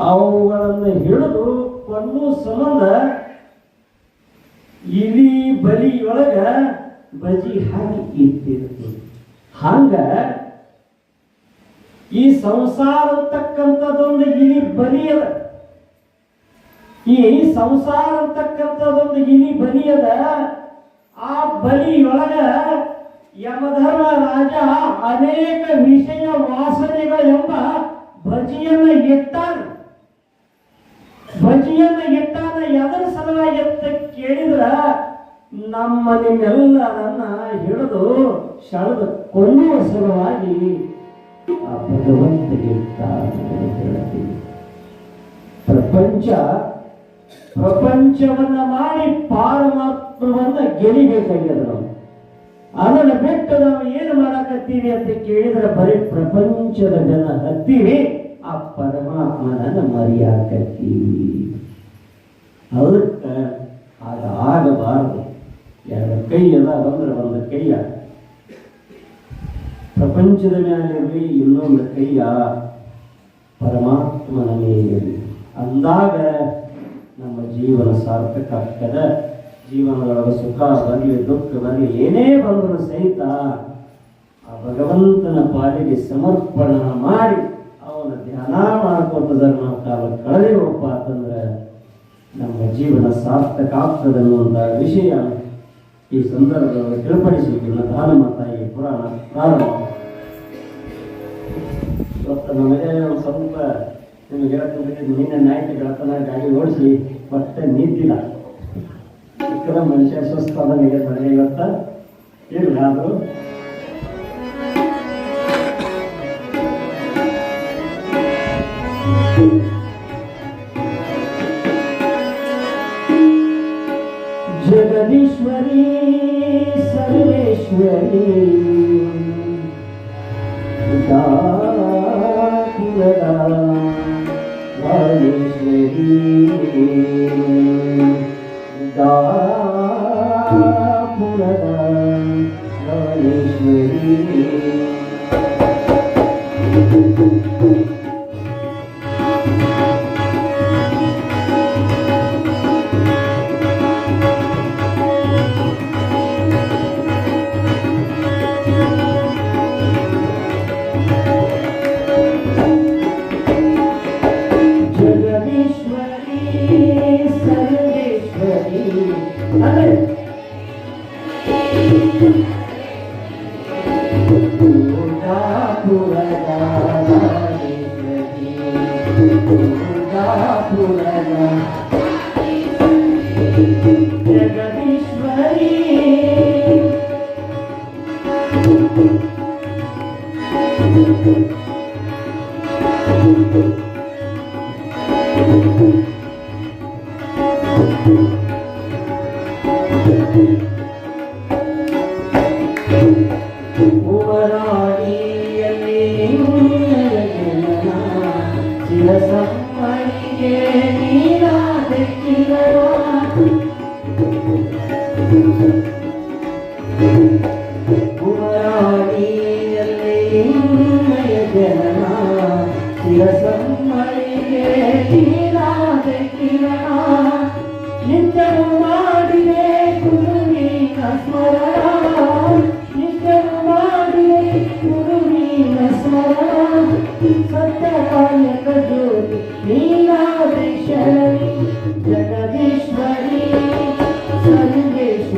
ಅವುಗಳನ್ನು ಹಿಡಿದು ಕೊಂಡು ಸಂಬಂಧ ಇಲಿ ಬಲಿಯೊಳಗ ಬಜಿ ಹಾಕಿ ಇಟ್ಟಿರ್ತೀವಿ. ಹಂಗ ಈ ಸಂಸಾರ ಅಂತಕ್ಕಂಥದ್ದೊಂದು ಇಲಿ ಬಲಿ ಅದ. ಈ ಸಂಸಾರ ಅಂತಕ್ಕಂಥದ್ದೊಂದು ಇಲಿ ಬಲಿ ಅದ. ಆ ಬಲಿಯೊಳಗ ಯಮಧರ್ಮ ರಾಜ ಅನೇಕ ವಿಷಯ ವಾಸನೆಗಳೆಂಬ ಬಜಿಯನ್ನು ಇಟ್ಟಾನ ಭಜಿಯನ್ನ ಎತ್ತಾನ ಎದರ ಸಲುವಾಗಿ ಎತ್ತ ಕೇಳಿದ್ರ ನಮ್ಮ ನಿಮ್ಮೆಲ್ಲರನ್ನ ಹಿಡಿದು ಶಳದ ಕೊಲ್ಲುವ ಸಲುವಾಗಿ ಆ ಹೇಳ್ತೀವಿ ಪ್ರಪಂಚ ಪ್ರಪಂಚವನ್ನ ಮಾಡಿ ಪಾರಮಾತ್ಮವನ್ನ ಗೆಲಿಬೇಕಾಗ್ಯದ ನಾವು. ಅದನ್ನ ಬಿಟ್ಟು ನಾವು ಏನು ಮಾಡಕತ್ತೀವಿ ಅಂತ ಕೇಳಿದ್ರೆ ಬರೀ ಪ್ರಪಂಚದ ಜನ ಹತ್ತೀವಿ. ಆ ಪರಮಾತ್ಮನನ್ನ ಮರಿಯಾಕತ್ತೀವಿ ಅದಕ್ಕೆ ಆಗ ಆಗಬಾರದು ಎರಡು ಕೈ ಅದ ಅಂದ್ರೆ ಒಂದು ಕೈಯ ಪ್ರಪಂಚದ ಮೇಲಿರಲಿ ಇನ್ನೊಂದು ಕೈಯ ಪರಮಾತ್ಮನ ಮೇಲಿರಲಿ ಅಂದಾಗ ನಮ್ಮ ಜೀವನ ಸಾರ್ಥಕ ಆಗ್ತದೆ ಜೀವನದೊಳಗೆ ಸುಖ ಬರಲಿ ದುಃಖ ಬರಲಿ ಏನೇ ಬಂದರೂ ಸಹಿತ ಆ ಭಗವಂತನ ಪಾಲಿಗೆ ಸಮರ್ಪಣ ಮಾಡಿ ಅವನ ಮಾಡ್ಕೊಂಡ್ರೆ ನಾವು ಕಾಲ ಕಳೆದಿವಪ್ಪ ಅಂತಂದ್ರೆ ನಮ್ಮ ಜೀವನ ಸಾರ್ಥಕ ಆಗ್ತದೆ ಅನ್ನುವಂಥ ವಿಷಯ ಈ ಸಂದರ್ಭದಲ್ಲಿ ತಿಳಿಪಡಿಸಿ ದಾನ ಮಾತಾಗಿ ಪುರಾಣ ಪ್ರಾರಂಭ. ಇವತ್ತು ನಮಗೆ ಒಂದು ಸ್ವಲ್ಪ ನಿಮಗೆ ಹೇಳ್ತಿದ್ರೆ ನಿನ್ನೆ ನೈಟ್ ಗೆಳತನ ಗಾಡಿ ಓಡಿಸಿ ಮತ್ತೆ ನಿಂತಿಲ್ಲ. ಮನುಷ್ಯ ನನಗೆ ಬರೀ ಇವತ್ತ ಇಲ್ಲ ಅದು जगदीश्वरी सर्वेश्वरी। दानेश्वरी दा पुरदा Música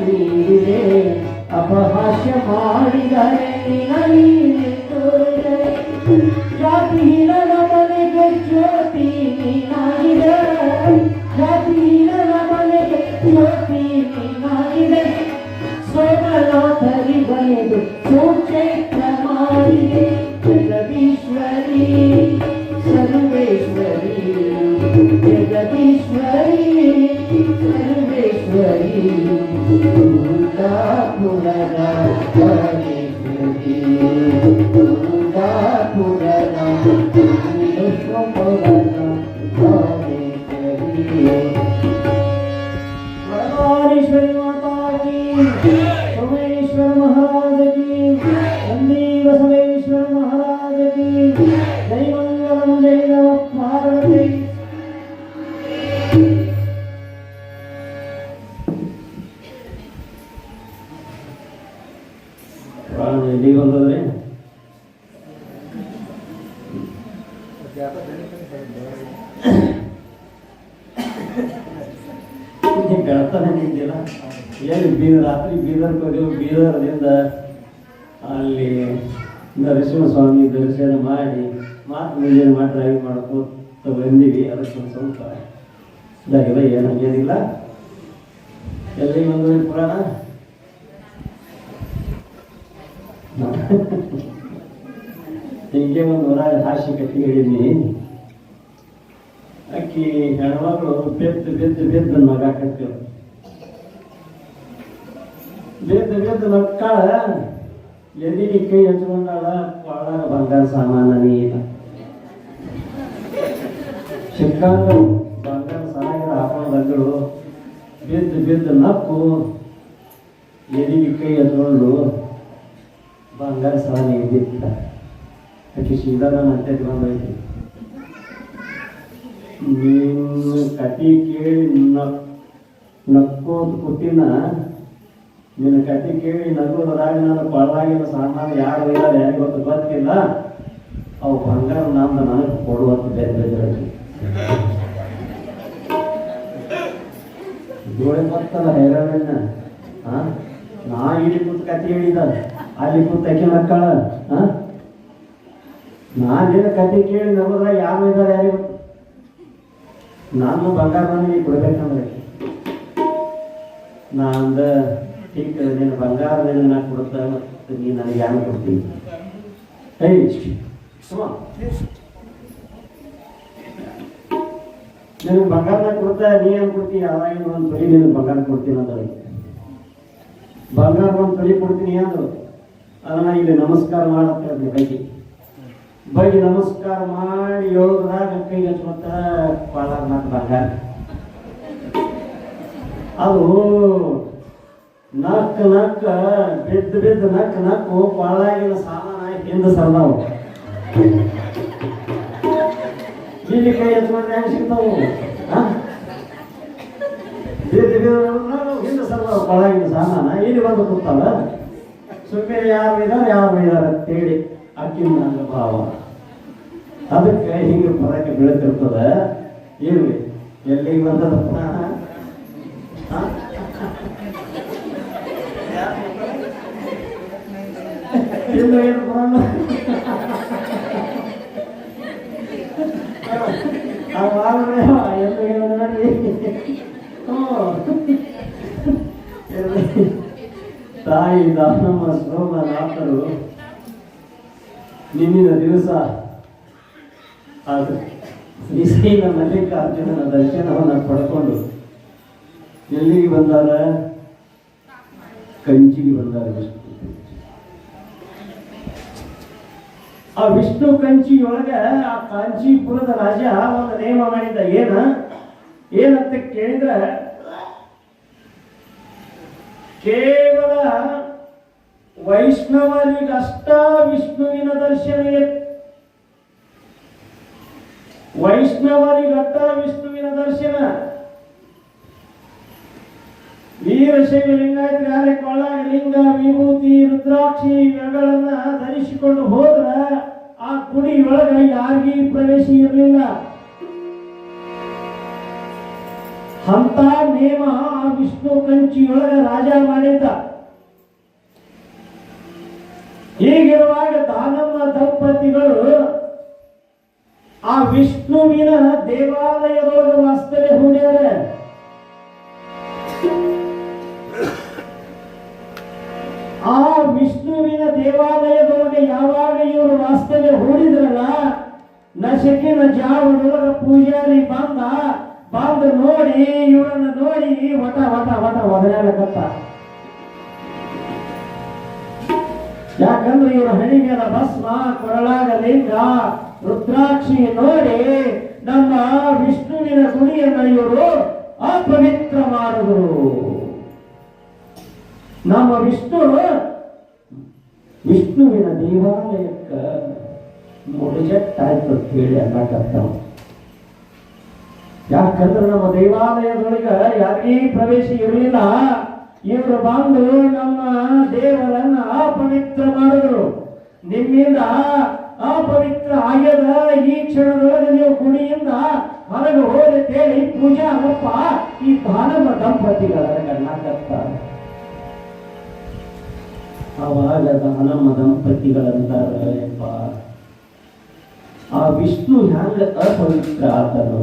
ನೀಡಿದೆ ಅಪಹಾಸ್ಯ ಮಾಡಿದರೆ ನಿನಗೆ ಇದಾಗಿಲ್ಲ ಏನು ಹಂಗೇನಿಲ್ಲ ಎಲ್ಲಿ ಒಂದು ಪುರಾಣ? ಹಿಂಗೆ ಒಂದು ವರ ಹಾಸಿ ಕಟ್ಟಿ ಹೇಳಿದ್ನಿ. ಅಕ್ಕಿ ಹೆಣ್ಮಗಳು ಬೆದ್ದು ಬೆದ್ದು ಬೆದ್ದು ಮಗ ಕಟ್ಟಿರು ಬೆದ್ದು ಬೆದ್ದು ಮಕ್ಕಳ ಎದಿಗೆ ಕೈ ಹಚ್ಕೊಂಡಾಳ ಒಳಗ ಬಂಗಾರ ಸಾಮಾನ ನೀರ ಸಾಮಾನ ಹಾಕೊಂಡು ಬಿದ್ದು ಬಿದ್ದು ನಕ್ಕು, ಎದಿಗೆ ಕೈ ಹಚ್ಕೊಂಡು ಬಂಗಾರ ಸಾಲ ಇದ್ದಿತ್ತ ಆಕೆ ಸೀದಾ ಅಂತ ಬಂದೈತಿ ನೀನು ಕತಿ ಕೇಳಿ ನಕ್, ನಕ್ಕೋದು ಕುಟ್ಟಿನ ನಿನ್ನ ಕತಿ ಕೇಳಿ ನಗೋದ್ರಾಗ ನಾನು ಕೊಳವಾಗಿನ ಸಾಮಾನು ಯಾರು ಇಲ್ಲ, ಯಾರಿಗೆ ಗೊತ್ತು ಗೊತ್ತಿಲ್ಲ. ಅವು ಬಂಗಾರ ನಾನು ನನಗೆ ಕೊಡುವಂತ ಬೇರೆ ಬೇರೆ ಗೋಳೆ ಹೇರಾಳನ್ನ ನಾ ಇಲ್ಲಿ ಕೂತ್ ಕತೆ ಹೇಳಿದ. ಅಲ್ಲಿ ಕೂತ್ ಅಕ್ಕಿ ಮಕ್ಕಳ. ಹಾ ನಾನು ನಿನ್ನ ಕತೆ ಕೇಳಿ ನಮ್ಮದ್ರ ಯಾರು ಇದ್ದಾರೆ ಯಾರಿಗೂ ನಾನು ಬಂಗಾರ ನನಗೆ ಕೊಡ್ಬೇಕಂದ್ರೆ ನಾ ಅಂದ ನಿನ್ನ ಬಂಗಾರ ನಿನ್ನ ನಾ ಕೊಡುತ್ತ ಮತ್ತು ನೀ ನನಗೆ ಯಾರು ಕೊಡ್ತೀನಿ ಏಯ್, ಸುಮ. ನಿನಗೆ ಬಂಗಾರ ಕೊಡ್ತಾ ನೀ ಏನು ಕೊಡ್ತೀನಿ ಅವಾಗ ಒಂದು ತೊಲಿ ನಿನ್ ಬಂಗಾರ ಕೊಡ್ತೀನಿ ಅಂತ ಬಂಗಾರ ಒಂದು ತೊಲಿ ಕೊಡ್ತೀನಿ ಅಂದ್ರು ಅದನ್ನ ಇಲ್ಲಿ ನಮಸ್ಕಾರ ಮಾಡತ್ತೆ ಬೈಗಿ ಬೈಗಿ ನಮಸ್ಕಾರ ಮಾಡಿ ಏಳದ್ರಾಗ ಕೈ ಹಚ್ಕೊಂತ ಕೊಳಾಗ ನಾಕ್ ಬಂಗಾರ. ಅದು ನಕ್ಕ ನಕ್ಕ ಬಿದ್ದು ಬಿದ್ದು ನಕ್ಕ ನಕ್ಕು ಪಾಳಾಗಿನ ಸಾಮಾನ ಹಿಂದೆ ಸರ್ದಾವು. ಇಲ್ಲಿ ಕೈ ಹಚ್ಕೊಂಡ್ರೆ ಹೆಂಗ್ ಸಿಗ್ತಾವು? ಬಿದ್ದು ಬಿದ್ದು ಹಿಂದೆ ಸರ್ ಕೊಳಾಗಿನ ಸಾಮಾನ ಇಲ್ಲಿ ಬಂದು ಕೂತಾವ ಸುಮ್ಮನೆ ಯಾರು ಇದಾರೆ ಯಾರು ಇದಾರೆ ಅಂತೇಳಿ ಅಕ್ಕಿನ ಭಾವ ಅದಕ್ಕೆ ಹಿಂಗೆ ಪದಕ್ಕೆ ಬೀಳ್ತಿರ್ತದ ಇರ್ಲಿ ಎಲ್ಲಿಗೆ ಬಂದದಪ್ಪ ಆ? ಇನ್ನು ಏನು ಬರೋಣ ಆ ಮಾರ್ರೆ, ಎಂದು ಏನು ನೋಡಿ ಹ್ಞೂ. ಇರ್ಲಿ. ತಾಯಿ ದಾನಮ್ಮ ಸೋಮನಾಥರು ನಿನ್ನಿನ ದಿವಸ ಆದರೆ ಶ್ರೀಶೈಲ ಮಲ್ಲಿಕಾರ್ಜುನನ ದರ್ಶನವನ್ನು ಪಡ್ಕೊಂಡು ಎಲ್ಲಿಗೆ ಬಂದಾರ? ಕಂಚಿಗೆ ಬಂದಾರ ಆ ವಿಷ್ಣು ಕಂಚಿಯೊಳಗ ಆ ಕಾಂಚೀಪುರದ ರಾಜ ಒಂದು ನೇಮ ಮಾಡಿದ್ದ. ಏನ? ಏನಂತ ಕೇಳಿದ್ರೆ? ಕೇವಲ ವೈಷ್ಣವರಿಗಷ್ಟ ವಿಷ್ಣುವಿನ ದರ್ಶನ. ವೈಷ್ಣವರಿಗಟ್ಟ ವಿಷ್ಣುವಿನ ದರ್ಶನ. ವೀರಶೈವ ಲಿಂಗಾಯತ ಕೊಳ್ಳ ಲಿಂಗ, ವಿಭೂತಿ, ರುದ್ರಾಕ್ಷಿ ಆ ಗುಡಿ ಯಾರಿಗೆ ಪ್ರವೇಶ ಇರಲಿಲ್ಲ? ಅಂತ ನೇಮ ಆ ವಿಷ್ಣು ಕಂಚಿ ಕುರ್ಚಿಯೊಳಗ ರಾಜ ಮಾಡಿದ್ದ. ಹೀಗಿರುವಾಗ ದಾನಮ್ಮ ದಂಪತಿಗಳು ಆ ವಿಷ್ಣುವಿನ ದೇವಾಲಯದೊಳಗೆ ವಾಸ್ತವ್ಯ ಹೂಡ್ಯಾರ. ವಾಸ್ತವ್ಯ ಹೂಡಿದ್ರಲ್ಲ ನಶಕಿನ ಜಾವದೊಳಗ ಪೂಜಾರಿ ಬಂದ, ಬಂದು ನೋಡಿ ಇವರನ್ನ ನೋಡಿ ವಟ ವಟ ವಟ ಒದರಾಡಕತ್ತ. ಯಾಕಂದ್ರೆ ಇವರು ಹಣಿಗೆಲ ಭಸ್ಮ ಕೊರಳಾಗ ಲಿಂಗ ರುದ್ರಾಕ್ಷಿ ನೋಡಿ ನಮ್ಮ ವಿಷ್ಣುವಿನ ಗುಡಿಯನ್ನ ಇವರು ಅಪವಿತ್ರ ಮಾಡಿದ್ರು. ನಮ್ಮ ವಿಷ್ಣು ವಿಷ್ಣುವಿನ ದೇವಾಲಯಕ್ಕ ಮುಡಿಜಟ್ಟಾಯ್ತು ಹೇಳಿ ಅನ್ನಕತ್ತಾವ ಯಾಕಂದ್ರೆ ನಮ್ಮ ದೇವಾಲಯದೊಳಗ ಯಾರೇ ಪ್ರವೇಶ ಇರಲಿಲ್ಲ, ಇವರು ಬಂದು ನಮ್ಮ ದೇವರನ್ನ ಅಪವಿತ್ರ ಮಾಡಿದ್ರು. ನಿಮ್ಮಿಂದ ಅಪವಿತ್ರ ಆಗ್ಯದ, ಈ ಕ್ಷಣದೊಳಗೆ ನೀವು ಗುಡಿಯಿಂದ ಹೊರಗೆ ಹೋಗಿ ಹೇಳಿ ಪೂಜಾ ಅಪ್ಪ ಈ ದಾನವ ದಂಪತಿಗಳ ಅನ್ನಕತ್ತಾರೆ ಅವಾಗ ದಾನಮ್ಮ ದಂಪತಿಗಳಂತಾರೆ ಯಪ್ಪ ಆ ವಿಷ್ಣು ಹೆಂಗ ಅಪವಿತ್ರ ಆತನು.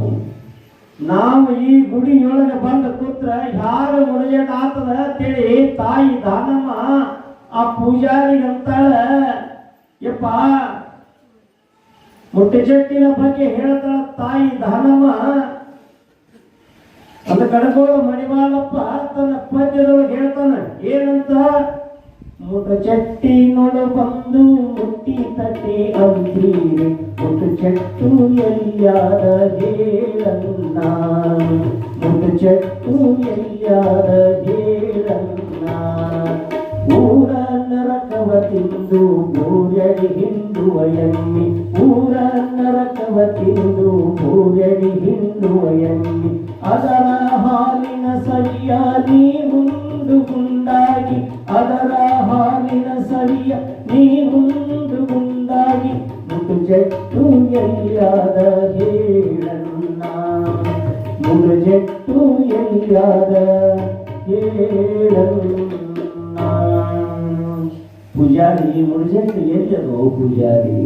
ನಾವು ಈ ಗುಡಿಯೊಳಗೆ ಬಂದ ಕೂತ್ರ ಯಾರ ಮುಡಿಯಟ ಆತದ ಅಂತೇಳಿ ತಾಯಿ ದಾನಮ್ಮ ಆ ಪೂಜಾರಿ ಅಂತಾಳ. ಯಪ್ಪ ಮುಟ್ಟಿಜಟ್ಟಿನ ಬಗ್ಗೆ ಹೇಳ್ತಾಳ ತಾಯಿ ದಾನಮ್ಮ. ಅದು ಕಡ್ಕೊಳ್ಳೋ ಮಣಿಮಾಲಪ್ಪ ತನ್ನ ಪದ್ಯದೊಳಗೆ ಹೇಳ್ತಾನೆ, ಏನಂತ? ಮುಟ ಚಟ್ಟಿ ನೋಡು ಬಂದು ಮುಟ್ಟಿ ತಟ್ಟಿ ಅಂತೀರಿ ಮುಟ್ಟು ಚೆಟ್ಟು ಎಲ್ಲಿಯಾದ ಹೇಳನ್ನ ಮುಟ್ಟು ಚೆಟ್ಟು ಎಲ್ಲಿಯಾದ ಹೇಳನ್ನ ಊರ ನರಕವ ತಿಂದು ಭೂಯಡಿ ಹಿಂದುವ ಎಮ್ಮಿ ಊರ ನರಕವ ತಿಂದು ಭೂಯಡಿ ಹಿಂದುವ ಎಮ್ಮಿ ಅದರ ಹಾಲಿನ ಸವಿಯ ನೀ ಮುಂದು ಗುಂಡಾಗಿ ಅದರ ಹಾಲಿನ ಸವಿಯ ನೀ ಮುಂದು ಗುಂಡಾಗಿ ಮುಟ್ಟು ಜಟ್ಟು ಎಲ್ಲಿಯಾದ ಹೇಳನ್ನ ಮುಡು ಜಟ್ಟು ಎಲ್ಲಿಯಾದ ಹೇಳನ್ನ ಪೂಜಾರಿ ಮುಡಿಜೆಟ್ಟು ಎಲ್ಲದೋ ಪೂಜಾರಿ?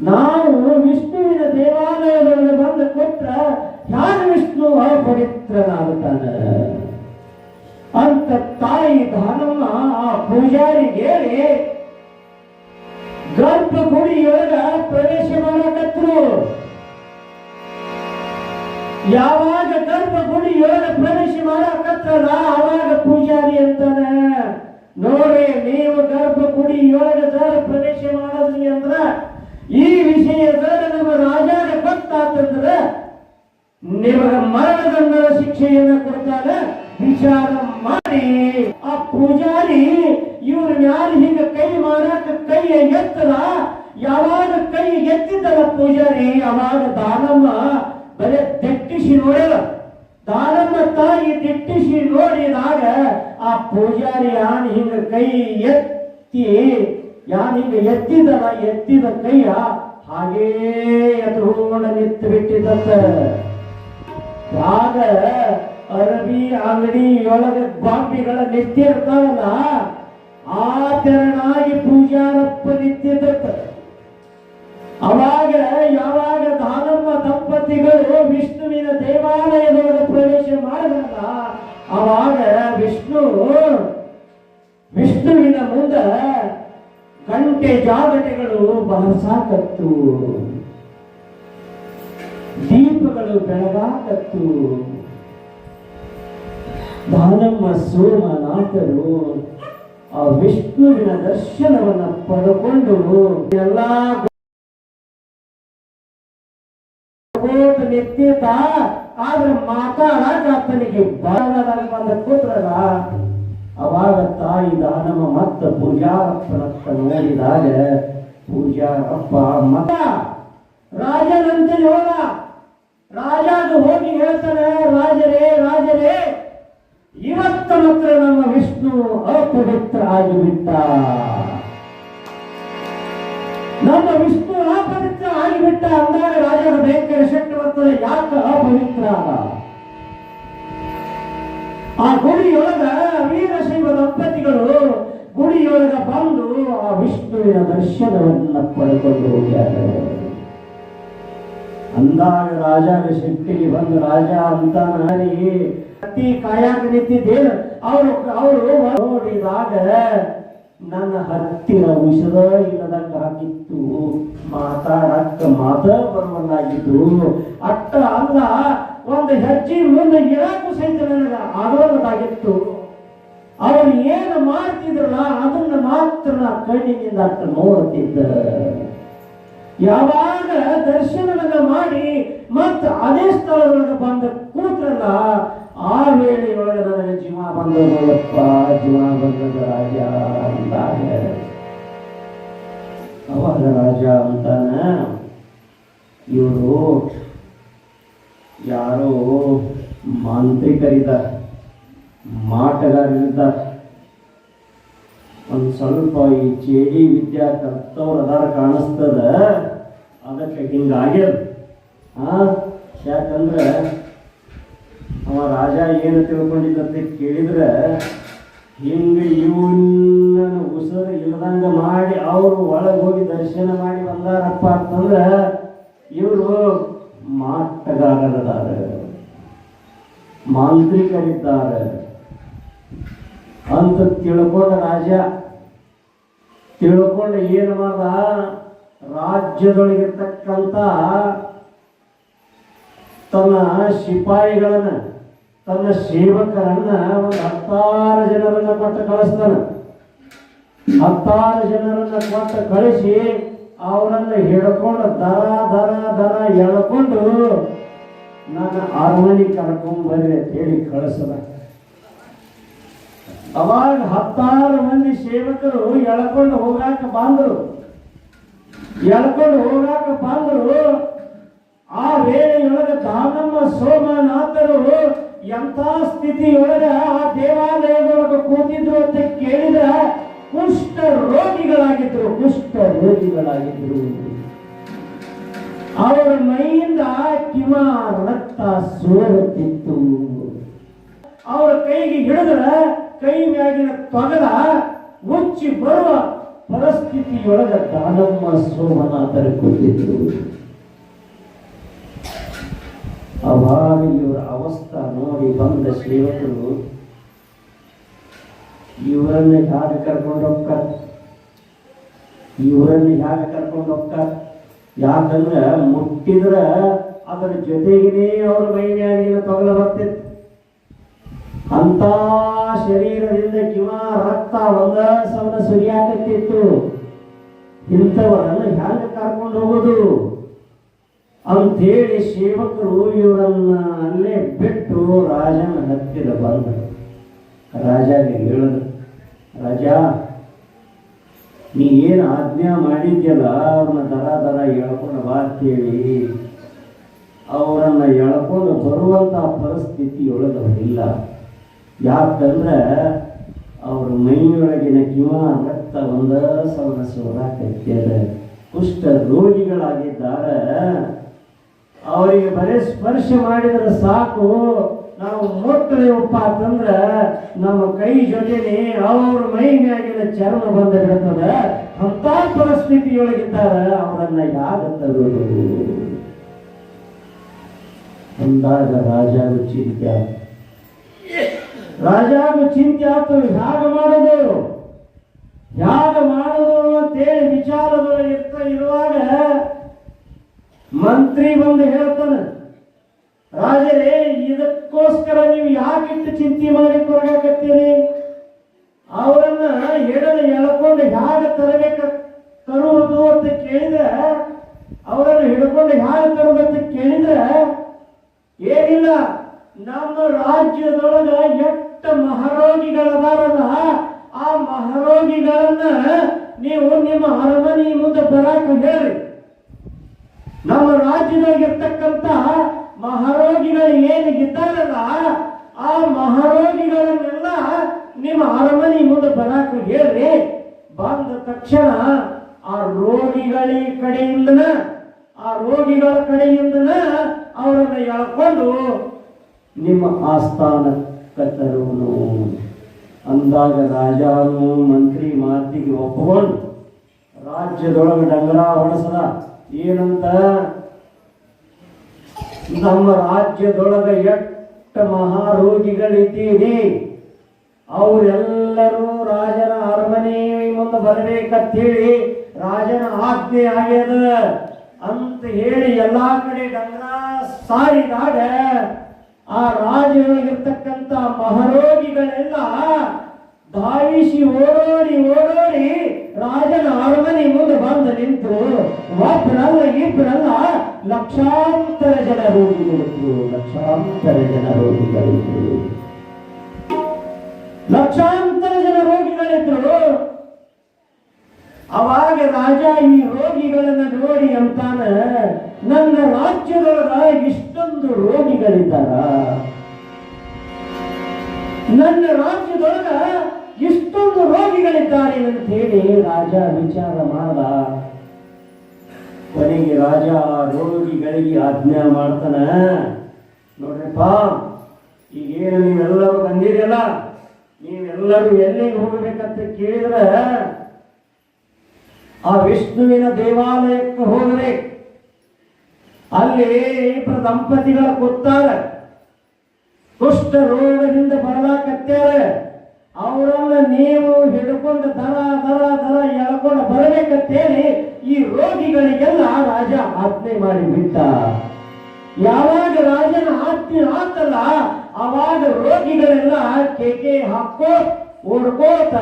ನಾನು ವಿಷ್ಣುವಿನ ದೇವಾಲಯದೊಳಗೆ ಬಂದು ಕೊಟ್ಟ ಯಾರು ವಿಷ್ಣು ಅಪವಿತ್ರನಾಗುತ್ತಾನ ಅಂತ ತಾಯಿ ಧಾನಮ್ಮ ಆ ಪೂಜಾರಿಗೆ ಹೇಳಿ ಗರ್ಭಗುಡಿಯೊಳಗ ಪ್ರವೇಶ ಮಾಡಕತ್ರು. ಯಾವಾಗ ಗರ್ಭಗುಡಿಯೊಳಗ ಪ್ರವೇಶ ಮಾಡಕತ್ತದ ಅವಾಗ ಪೂಜಾರಿ ಅಂತಾನೆ. ನೋಡಿ ನೀವು ಗರ್ಭಗುಡಿಯೊಳಗ ಸರ್ ಪ್ರವೇಶ ಮಾಡಿದ್ರಿ ಅಂದ್ರ, ಈ ವಿಷಯದ ನಮ್ಮ ರಾಜಾರ ಗೊತ್ತಾತಂದ್ರ, ನಿಮಗ ಮರಣದಂದರ ಶಿಕ್ಷೆಯನ್ನ ಕೊಡ್ತಾರ ವಿಚಾರ ದೇವಾಲಯದೊಳಗೆ ಪ್ರವೇಶ ಮಾಡಿದಾಗ ಅವಾಗ ವಿಷ್ಣು ವಿಷ್ಣುವಿನ ಮುಂದ ಗಂಟೆ ಜಾಗಟೆಗಳು ಬಹಸಾಕತ್ತು ದೀಪಗಳು ಬೆಳಗಾಕತ್ತು. ದಾನಮ್ಮ ಸೋಮನಾಥರು ಆ ವಿಷ್ಣುವಿನ ದರ್ಶನವನ್ನ ಪಡೆಕೊಂಡು ಎಲ್ಲ ನಿಂತಿದ್ದ ಆದ್ರೆ ಮಾತಾಡಕ ಬಾಳದಾಗ ಬಂದ ಅವಾಗ ತಾಯಿ ದಾನವ ಮತ್ತ ಪೂಜಾರಪ್ಪನತ್ತ ನೋಡಿದಾಗ ಪೂಜಾರಪ್ಪ, ಮತ, ರಾಜನಂತೆ ಹೋದ ರಾಜಾಗ ಹೋಗಿ ಹೇಳ್ತಾನೆ, ರಾಜರೇ ರಾಜರೇ, ಇವತ್ತ ಮಾತ್ರ ನಮ್ಮ ವಿಷ್ಣು ಅಪವಿತ್ರ ಆಗಿಬಿಟ್ಟ. ನಮ್ಮ ವಿಷ್ಣು ಅಪವಿತ್ರ ಆಗಿಬಿಟ್ಟ ಅಂದಾಗ ರಾಜರ ಭಯಂಕರ ಶಕ್ತಿ ಬರ್ತದೆ ಯಾಕೆ ಅಪವಿತ್ರ? ಆ ಗುಡಿಯೊಳಗ ವೀರಶೈವ ದಂಪತಿಗಳು, ಗುಡಿಯೊಳಗ ಬಂದು ಆ ವಿಷ್ಣುವಿನ ದರ್ಶನವನ್ನ ಪಡೆದುಕೊಂಡು ಹೋಗ್ಯಾರ. ಅಂದಾಗ ರಾಜಾಗ ಶಕ್ತಿಗೆ ಬಂದು, ರಾಜ, ಅಂತ ನನಗೆ ಕತ್ತಿ ಕಾಯಾಕ ನಿಂತಿದ್ದೇನು ಅವರು ಅವರು ನೋಡಿದಾಗ ನನ್ನ ಹತ್ತಿರ ಉಸಿರ ಇಲ್ಲದಂಗ ಆಗಿತ್ತು ಮಾತಾಡಕ್ಕ ಮಾತ ಬರುವಂಗಾಗಿತ್ತು ಅಟ್ಟ ಅಲ್ಲ, ಒಂದು ಹೆಜ್ಜೆ ಮುಂದೆ ಇರಾಕು ಸಹಿತ ನನಗ ಆಗೋದಾಗಿತ್ತು ಅವರು ಏನು ಮಾಡ್ತಿದ್ರಲ್ಲ, ಅದನ್ನ ಮಾತ್ರ ಕಣ್ಣಿನಿಂದ ಅಟ್ಟ ನೋಡುತ್ತಿದ್ದ ಯಾವಾಗ ದರ್ಶನವನ್ನ ಮಾಡಿ ಮತ್ತ ಅದೇ ಸ್ಥಳದೊಳಗೆ ಬಂದ ಕೂತ್ರಲ್ಲ ಆ ವೇಳೆಯೊಳಗೆ ನನಗೆ ಜೀವ ಬಂದದಪ್ಪ ಜೀವ ಬಂದದ ರಾಜ ಅಂತ ಅವಾಗ ರಾಜ ಅಂತಾನ. ಇವರು ಯಾರೋ ಮಾಂತ್ರಿಕರಿದ ಮಾಟಗಾರರಿದ್ದಾರೆ ಒಂದು ಸ್ವಲ್ಪ ಈ ಚೇಡಿ ವಿದ್ಯಾ ಕರ್ತವ್ರು ಅದಾರ ಕಾಣಿಸ್ತದ. ಅದಕ್ಕೆ ಹಿಂಗಾಗ್ಯದ. ಯಾಕಂದ್ರೆ ಅವ ರಾಜ ಏನು ತಿಳ್ಕೊಂಡಿದ್ದಂತ ಕೇಳಿದ್ರೆ, ಹಿಂಗೆ ಇವನ್ನ ಉಸಿರು ಇಲ್ಲದಂಗ ಮಾಡಿ ಅವರು ಒಳಗೆ ಹೋಗಿ ದರ್ಶನ ಮಾಡಿ ಬಂದಾರಪ್ಪ ಅಂತಂದ್ರೆ, ಇವರು ಮಾಟಗಾರರಿದ್ದಾರೆ ಮಾಂತ್ರಿಕರಿದ್ದಾರೆ. ಅಂತ ತಿಳ್ಕೊಂಡ ರಾಜ, ತಿಳ್ಕೊಂಡು ಏನು ಮಾಡ್ದ? ರಾಜ್ಯದೊಳಗಿರ್ತಕ್ಕಂಥ ತನ್ನ ಸಿಪಾಯಿಗಳನ್ನ, ತನ್ನ ಸೇವಕರನ್ನ ಒಂದು ಹತ್ತಾರು ಜನರನ್ನ ಕೊಟ್ಟು ಕಳಿಸ್ತಾನ. ಹತ್ತಾರು ಜನರನ್ನ ಕೊಟ್ಟು ಕಳಿಸಿ ಅವರನ್ನ ಹಿಡ್ಕೊಂಡು ದರ ದರ ದರ ಎಳ್ಕೊಂಡು ನನ್ನ ಅರಮನೆ ಕರ್ಕೊಂಡ್ ಬರ್ರಿ ಅಂತ ಹೇಳಿ ಕಳಿಸದ ಅವಾಗ ಹತ್ತಾರು ಮಂದಿ ಸೇವಕರು ಎಳ್ಕೊಂಡು ಹೋಗಾಕ ಬಂದ್ರು. ಎಳ್ಕೊಂಡು ಹೋಗಾಕ ಬಂದ್ರು. ಆ ವೇಳೆಯೊಳಗೆ ದಾನಮ್ಮ ಸೋಮನಾಥರು ಎಂಥ ಸ್ಥಿತಿಯೊಳಗ ಆ ದೇವಾಲಯದೊಳಗೆ ಕೂತಿದ್ರು ಅಂತ ಕೇಳಿದ್ರ ಕುಷ್ಠ ರೋಗಿಗಳಾಗಿದ್ರು ಕುಷ್ಠ ರೋಗಿಗಳಾಗಿದ್ರು. ಅವರ ಮೈಯಿಂದ ಕಿಮ ರಕ್ತ ಸೋರುತ್ತಿತ್ತು. ಅವರ ಕೈಗೆ ಹಿಡಿದ್ರ ಕೈ ಮ್ಯಾಗಿನ ತೊಗಲ ಮುಚ್ಚಿ ಬರುವ ಪರಿಸ್ಥಿತಿಯೊಳಗೆ ದಾನಮ್ಮ ಸೋಮನಾಥರು ಕೂತಿದ್ರು. ಅವಾಗ ಇವರ ಅವಸ್ಥಾ ನೋಡಿ ಬಂದ ಸೇವಕರು ಇವರನ್ನ ಹೇಗೆ ಕರ್ಕೊಂಡು ಹೋಗ್ತಾರ ಇವರನ್ನ ಹೇಗೆ ಕರ್ಕೊಂಡು ಯಾಕಂದ್ರೆ ಮುಟ್ಟಿದ್ರ ಅದರ ಜೊತೆಗೇನೆ ಅವ್ರ ಮೈನ್ಯಾಗಿನ ತೊಗಲ ಬರ್ತಿತ್ತು ಅಂತ ಶರೀರದಿಂದ ಕಿವ ರಕ್ತ ಒಂದ ಸವನ ಸುರಿಯಾಕತ್ತಿತ್ತು ಇಂಥವರನ್ನು ಹ್ಯಾಂಗ ಕರ್ಕೊಂಡು ಹೋಗೋದು? ಅಂಥೇಳಿ ಸೇವಕರು ಇವರನ್ನ ಅಲ್ಲೇ ಬಿಟ್ಟು ರಾಜನ ಹತ್ತಿರ ಬಂದರು. ರಾಜಾಗೆ ಹೇಳಿದ್ರು ರಾಜ, ನೀ ಏನು ಆಜ್ಞಾ ಮಾಡಿದ್ಯಲ್ಲ, ಅವ್ರನ್ನ ದರ ದರ ಎಳ್ಕೊಂಡು ಕೇಳಿ ಅವರನ್ನು ಎಳ್ಕೊಂಡು ಬರುವಂತ ಪರಿಸ್ಥಿತಿ ಅವರಿಲ್ಲ ಯಾಕಂದ್ರೆ ಅವ್ರ ಮೈಯೊಳಗಿನ ಕಿವ ರಕ್ತ, ಒಂದ ಸಮಸ್ಯೆ ಸೋರಾಕೈತ್ಯದ ಕುಷ್ಠ ರೋಗಿಗಳಾಗಿದ್ದಾರೆ ಅವರಿಗೆ ಬರೀ ಸ್ಪರ್ಶ ಮಾಡಿದ್ರೆ ಸಾಕು. ನಾವು ಮುಟ್ಟದೇವಪ್ಪ ಅಂತಂದ್ರೆ ನಮ್ಮ ಕೈ ಜೊತೆನೆ ಅವ್ರ ಮೈ ಮ್ಯಾಗಿನ ಚರ್ಮ ಬಂದ ಬಿಡ್ತದ ಅಂತ ಪರಿಸ್ಥಿತಿಯೊಳಗಿದ್ದಾರ ಅವರನ್ನ ಯಾರು ಅಂದಾಗ ರಾಜಾಗ ಚಿಂತೆ ಆಯ್ತು. ರಾಜಾಗ ಚಿಂತೆ ಆತ, ಹ್ಯಾಗ ಮಾಡೋದು ಹ್ಯಾಗ ಮಾಡೋದು ಅಂತೇಳಿ ವಿಚಾರದೊಳಗೆ ಇರುವಾಗ ಮಂತ್ರಿ ಬಂದು ಹೇಳ್ತಾನೆ, ರಾಜರೇ, ಇದಕ್ಕೋಸ್ಕರ ನೀವು ಯಾಕಿಟ್ಟು ಚಿಂತೆ ಮಾಡಿ ಕೊರಗಾಕತ್ತೀರಿ? ಅವರನ್ನ ಹೇಳಲು ಎಳ್ಕೊಂಡು ಹ್ಯಾಗ ತರಬೇಕ, ತರುವುದು ಅಂತ ಕೇಳಿದ್ರೆ, ಅವರನ್ನು ಹಿಡ್ಕೊಂಡು ಹ್ಯಾಗ ತರುವುದು ಅಂತ ಕೇಳಿದ್ರೆ, ಏನಿಲ್ಲ, ನಮ್ಮ ರಾಜ್ಯದೊಳಗ ಎಟ್ಟ ಮಹಾರೋಗಿಗಳದಾರಲ್ಲ, ಆ ಮಹಾರೋಗಿಗಳನ್ನ ನೀವು ನಿಮ್ಮ ಅರಮನೆ ಮುಂದೆ ಬರಾಕ ಹೇಳ್ರಿ. ನಮ್ಮ ರಾಜ್ಯದೊಳಗಿರ್ತಕ್ಕಂಥ ಮಹಾರೋಗಿಗಳು ಏನು ಇದ್ದಾರಲ್ಲ ಆ ಮಹಾರೋಗಿಗಳನ್ನೆಲ್ಲ ನಿಮ್ಮ ಅರಮನೆ ಮುಂದೆ ಬರಾಕ ಹೇಳ್ರಿ. ಬಂದ ತಕ್ಷಣ ಆ ರೋಗಿಗಳ ಕಡೆಯಿಂದನ, ಆ ರೋಗಿಗಳ ಕಡೆಯಿಂದನ ಅವರನ್ನ ಹೇಳ್ಕೊಂಡು ನಿಮ್ಮ ಆಸ್ಥಾನ ತರುವನು. ಅಂದಾಗ ರಾಜಾನು ಮಂತ್ರಿ ಮಾತಿಗೆ ಒಪ್ಪಿಕೊಂಡು ರಾಜ್ಯದೊಳಗೆ ಡಂಗರ ಹೊಡೆಸದ. ಏನಂತ? ನಮ್ಮ ರಾಜ್ಯದೊಳಗೆ ಎಷ್ಟು ಮಹಾರೋಗಿಗಳಿದ್ದೀರಿ? ಅವರೆಲ್ಲರೂ ರಾಜನ ಅರಮನೆ ಮುಂದೆ ಬರಬೇಕಂತೇಳಿ ರಾಜನ ಆಜ್ಞೆ ಆಗ್ಯದ. ಅಂತ ಹೇಳಿ ಎಲ್ಲಾ ಕಡೆ ಡಂಗರ ಸಾರಿದಾಗ ಆ ರಾಜ್ಯದೊಳಗಿರ್ತಕ್ಕಂಥ ಮಹಾರೋಗಿಗಳೆಲ್ಲ ಧಾವಿಸಿ ಓಡೋಡಿ ರಾಜನ ಅರಮನೆ ಮುಂದೆ ಬಂದು ನಿಂತು ಒಬ್ಬರಲ್ಲ ಇಬ್ಬರಲ್ಲ ಲಕ್ಷಾಂತರ ಜನ ರೋಗಿಗಳಿದ್ರು ಲಕ್ಷಾಂತರ ಜನ ರೋಗಿಗಳಿದ್ರು ಲಕ್ಷಾಂತರ ಜನ ರೋಗಿಗಳಿದ್ರು ಅವಾಗ ರಾಜ ಈ ರೋಗಿಗಳನ್ನ ನೋಡಿ ಅಂತಾನ, ನನ್ನ ರಾಜ್ಯದೊಳಗ ಇಷ್ಟೊಂದು ರೋಗಿಗಳಿದ್ದಾರ. ನನ್ನ ರಾಜ್ಯದೊಳಗ ಇಷ್ಟೊಂದು ರೋಗಿಗಳಿದ್ದಾರೆ ಅಂತ ಹೇಳಿ ರಾಜ ವಿಚಾರ ಮಾಡ್ದ. ಕೊನೆಗೆ ರಾಜ ರೋಗಿಗಳಿಗೆ ಆಜ್ಞಾ ಮಾಡ್ತಾನ, ನೋಡ್ರಪ್ಪ, ಈಗೇನು ನೀವೆಲ್ಲರೂ ಬಂದಿರಲ್ಲ ನೀವೆಲ್ಲರೂ ಎಲ್ಲಿಗೆ ಹೋಗ್ಬೇಕಂತ ಕೇಳಿದ್ರೆ? ಆ ವಿಷ್ಣುವಿನ ದೇವಾಲಯಕ್ಕೆ ಹೋಗ್ಬೇಕು ಅಲ್ಲಿ ಇಬ್ಬರು ದಂಪತಿಗಳ ಕೊತ್ತಾರ ಕುಷ್ಠ ರೋಗದಿಂದ ಬರಲಾಕತ್ಯಾರ ಅವರನ್ನ ನೀವು ಹಿಡ್ಕೊಂಡು ದರ ದರ ದರ ಎಳ್ಕೊಂಡು ಬರಬೇಕಂತೇಳಿ ಈ ರೋಗಿಗಳಿಗೆಲ್ಲ ರಾಜ ಆಜ್ಞೆ ಮಾಡಿ ಬಿಟ್ಟ. ಯಾವಾಗ ರಾಜನ ಆಜ್ಞೆ ಆತಲ್ಲ, ಅವಾಗ ರೋಗಿಗಳೆಲ್ಲ ಕೇಕೆ ಹಾಕೋ, ಓಡ್ಕೋತ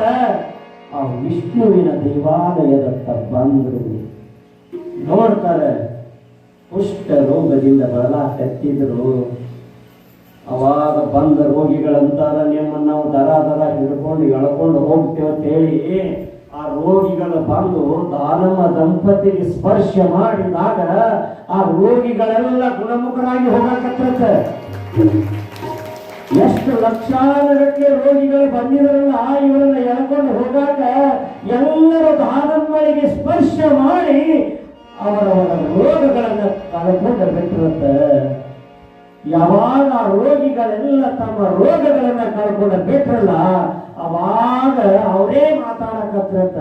ಆ ವಿಷ್ಣುವಿನ ದೇವಾಲಯದತ್ತ ಬಂದರು. ನೋಡ್ತಾರೆ ಕುಷ್ಠ ರೋಗದಿಂದ ಬಳಲಾಕತ್ತಿದ್ರು ಅವಾಗ ಬಂದ ರೋಗಿಗಳಂತಾರ ನಿಮ್ಮನ್ನು ನಾವು ದರ ದರ ಹಿಡ್ಕೊಂಡು ಎಳ್ಕೊಂಡು ಹೋಗ್ತೇವೆ ಅಂತ ಹೇಳಿ ಆ ರೋಗಿಗಳು ಬಂದು ದಾನಮ್ಮ ದಂಪತಿಗೆ ಸ್ಪರ್ಶ ಮಾಡಿದಾಗ ಆ ರೋಗಿಗಳೆಲ್ಲ ಗುಣಮುಖರಾಗಿ ಹೋಗಕತ್ತ ಎಷ್ಟು ಲಕ್ಷಾನುಗಟ್ಟಲೆ ರೋಗಿಗಳು ಬಂದಿರಲ್ಲ ಇವರನ್ನ ಎಳ್ಕೊಂಡು ಹೋಗಾಕ ಎಲ್ಲರೂ ದಾನಮ್ಮಳಿಗೆ ಸ್ಪರ್ಶ ಮಾಡಿ ಅವರವರ ರೋಗಗಳನ್ನು ಕಳ್ಕೊಂಡು ಬಿಟ್ಟಿರುತ್ತೆ ಯಾವಾಗ ಆ ರೋಗಿಗಳೆಲ್ಲ ತಮ್ಮ ರೋಗಗಳನ್ನ ಕಳ್ಕೊಂಡು ಬಿಟ್ರಲ್ಲ ಅವಾಗ ಅವರೇ ಮಾತಾಡಕತ್ರಂತ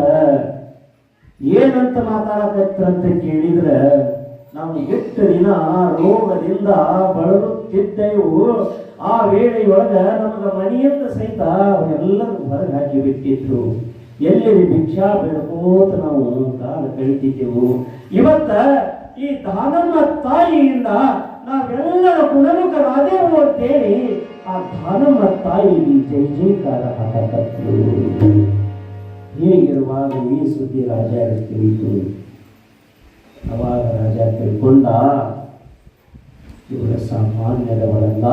ಏನಂತ ಮಾತಾಡಕತ್ರಂತ ಕೇಳಿದ್ರೆ, ನಾವು ಎಷ್ಟು ದಿನ ರೋಗದಿಂದ ಬಳಲುತ್ತಿದ್ದೆವು, ಆ ವೇಳೆಯೊಳಗ ನಮಗೆ ಮನೆಯಿಂದ ಸಹಿತ ಅವರೆಲ್ಲರೂ ಹೊರಗೆ ಹಾಕಿ ಬಿಟ್ಟಿದ್ರು. ಎಲ್ಲಿ ಭಿಕ್ಷಾ ಬೆಳಕೋತ ನಾವು ಕಾಲ ಕಳಿತಿದ್ದೆವು. ಇವತ್ತ ಈ ದಾನಮ್ಮ ತಾಯಿಯಿಂದ ನಾವೆಲ್ಲರ ಗುಣಮುಖರಾದೆವು ಅಂತೇಳಿ ಆ ಧಾನಮ್ಮ ತಾಯಿ ಜೈ ಜೈಕಾರ ಹಾಕಕತ್ರು ಹೀಗಿರುವಾಗ ಈ ಸುದ್ದಿ ರಾಜ ತಿಳಿತು ಅವಾಗ ರಾಜ ತಿಳ್ಕೊಂಡ ಇವಳ ಸಾಮಾನ್ಯದವಳಲ್ಲ.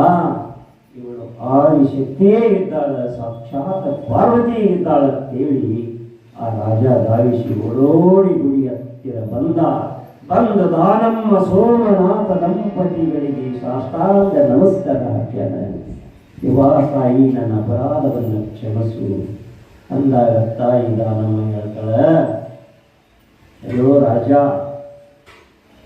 ಇವಳು ಆದಿ ಶಕ್ತಿಯೇ ಇದ್ದಾಳ, ಸಾಕ್ಷಾತ್ ಪಾರ್ವತಿ ಇದ್ದಾಳ ಅಂತೇಳಿ ಆ ರಾಜ ದಾವಿಸಿ ಓಡೋಡಿ ಗುಡಿ ಹತ್ತಿರ ಬಂದ. ಬಂದ ಸೋಮನಾಥ ದಂಪತಿಗಳಿಗೆ ಸಾಷ್ಟಾಂಗ ನಮಸ್ಕಾರ ಹಾಕ್ಯಾನ ಇವಾ ತಾಯಿ ನನ್ನ ಅಪರಾಧವನ್ನು ಕ್ಷಮಸು. ಅಂದಾಗ ತಾಯಿ ದಾನಮ್ಮ ಹೇಳ್ತಾಳೆ ಅಯ್ಯೋ ರಾಜ,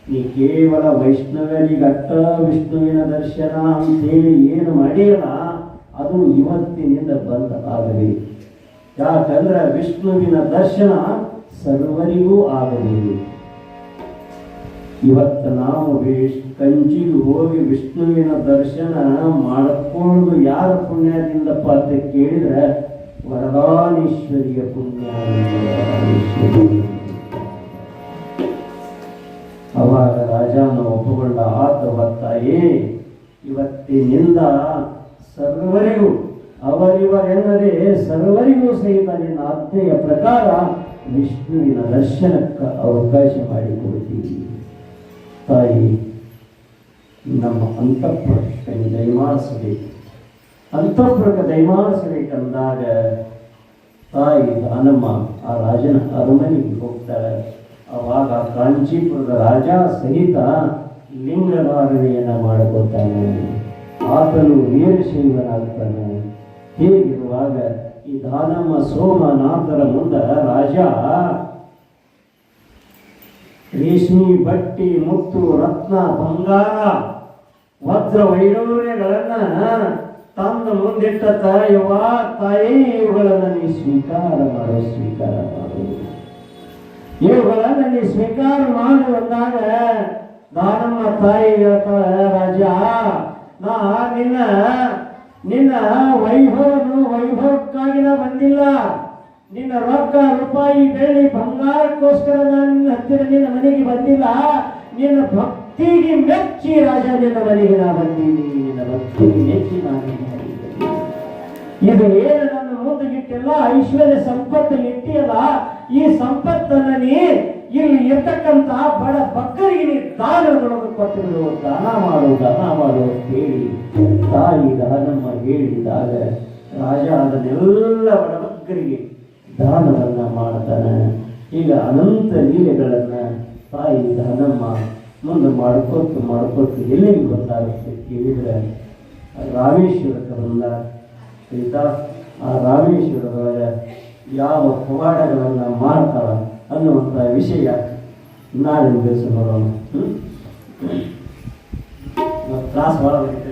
ನೀ ಕೇವಲ ವೈಷ್ಣವರಿಗಟ್ಟ ವಿಷ್ಣುವಿನ ದರ್ಶನ ಅಂತೇಳಿ ಏನು ಮಾಡಿಲ್ಲ ಅದು ಇವತ್ತಿನಿಂದ ಬಂದ ಆಗಲಿ. ಯಾಕಂದ್ರೆ ವಿಷ್ಣುವಿನ ದರ್ಶನ ಸರ್ವರಿಗೂ ಆಗಬೇಕು ಇವತ್ತು ನಾವು ಕಂಚಿಗೆ ಹೋಗಿ ವಿಷ್ಣುವಿನ ದರ್ಶನ ಮಾಡಿಕೊಂಡು ಯಾರ ಪುಣ್ಯದಿಂದ ಅಂತ ಕೇಳಿದ್ರೆ ವರದಾನೇಶ್ವರಿಯ ಪುಣ್ಯ. ಅವಾಗ ರಾಜನ ಒಪ್ಪುಗೊಂಡ ಆತ ಬರ್ತಾಯೇ ಇವತ್ತಿನಿಂದ ಸರ್ವರಿಗೂ, ಅವರಿವರೆಲ್ಲರೇ ಸರ್ವರಿಗೂ ಸಹಿತ ನಿನ್ನ ಆಜ್ಞೆಯ ಪ್ರಕಾರ ವಿಷ್ಣುವಿನ ದರ್ಶನಕ್ಕೆ ಅವಕಾಶ ಮಾಡಿಕೊಡ್ತೀವಿ ತಾಯಿ, ನಮ್ಮ ಅಂತಃಪುರಕ್ಕೆ ದಯಮಾಡಿಸಬೇಕು. ಅಂತಃಪುರಕ್ಕೆ ದಯಮಾಡಿಸಬೇಕಂದಾಗ ತಾಯಿ ದಾನಮ್ಮ ಆ ರಾಜನ ಅರಮನೆಗೆ ಹೋಗ್ತಾಳೆ. ಅವಾಗ ಕಾಂಚೀಪುರದ ರಾಜ ಸಹಿತ ಲಿಂಗಧಾರಣೆಯನ್ನು ಮಾಡಿಕೊಳ್ತಾನೆ ಆತನು ವೀರಶೈವನಾಗ್ತಾನೆ. ಹೀಗಿರುವಾಗ ಈ ದಾನಮ್ಮ ಸೋಮನಾಥರ ಮುಂದ ರಾಜ ರೇಷ್ಮಿ, ಬಟ್ಟಿ, ಮುತ್ತು, ರತ್ನ, ಬಂಗಾರ ವಜ್ರ ವೈಡೂರ್ಯಗಳನ್ನ ತಂದು ಮುಂದಿಟ್ಟ ತಾಯುವ ತಾಯಿ, ಇವುಗಳನ್ನು ನೀ ಸ್ವೀಕಾರ ಮಾಡು ಸ್ವೀಕಾರ ಮಾಡು. ಇವುಗಳನ್ನು ನೀ ಸ್ವೀಕಾರ ಮಾಡು ಅಂದಾಗ ದಾನಮ್ಮ ತಾಯಿ ಹೇಳ್ತಾಳೆ ರಾಜ ನಾ ನಿನ್ನ ನಿನ್ನ ವೈಭವನು ವೈಭವಕ್ಕಾಗಿ ಬಂದಿಲ್ಲ. ನಿನ್ನ ರೊಕ್ಕ ರೂಪಾಯಿ ಬೆಳ್ಳಿ ಬಂಗಾರಕ್ಕೋಸ್ಕರ ನಾನು ನಿನ್ನ ಹತ್ತಿರ ನಿನ್ನ ಮನೆಗೆ ಬಂದಿಲ್ಲ. ನಿನ್ನ ಭಕ್ತಿಗೆ ಮೆಚ್ಚಿ ರಾಜ, ನಿನ್ನ ಮನೆಗೆ ನಾ ಬಂದೀನಿ. ನಿನ್ನ ಭಕ್ತಿಗೆ ಮೆಚ್ಚಿ ನಾನು ಇದು ಏನು ನನ್ನ ಮುಂದಗಿಟ್ಟೆಲ್ಲ? ಐಶ್ವರ್ಯ ಸಂಪತ್ತು ಇಟ್ಟಿಯಲ್ಲ? ಈ ಸಂಪತ್ತನ್ನ ನೀ ಇಲ್ಲಿ ಇರ್ತಕ್ಕಂತ ಬಡ ಬಕ್ಕರಿಗೆ ನೀ ದಾನದೊಳಗೆ ಕೊಟ್ಟು ಬಿಡು ದಾನ ಮಾಡು ದಾನ ಮಾಡು ಅಂತ ಹೇಳಿ ತಾಯಿ ದಾನಮ್ಮ ಹೇಳಿದಾಗ ರಾಜ ಅದನ್ನೆಲ್ಲ ಬಡ ಬಕ್ಕರಿಗೆ ದಾನವನ್ನ ಮಾಡ್ತಾನೆ. ಈಗ ಅನಂತ ಲೀಲೆಗಳನ್ನು ತಾಯಿ ದಾನಮ್ಮ ಮುಂದೆ ಮಾಡ್ಕೊತು ಮಾಡ್ಕೊತು ಎಲ್ಲಿಗೆ ಗೊತ್ತಾಗುತ್ತೆ ಕೇಳಿದ್ರೆ ರಾಮೇಶ್ವರಕ್ಕೆ ಬಂದ ಆಯ್ತಾ ಆ ರಾಮೇಶ್ವರದೊಳಗೆ ಯಾವ ಪವಾಡಗಳನ್ನ ಮಾಡ್ತಾಳ ಅನ್ನುವಂಥ ವಿಷಯ ನಾಳೆ ದಿವಸ ಹ್ಮ್? ಕ್ಲಾಸ್ ನಡೀತದೆ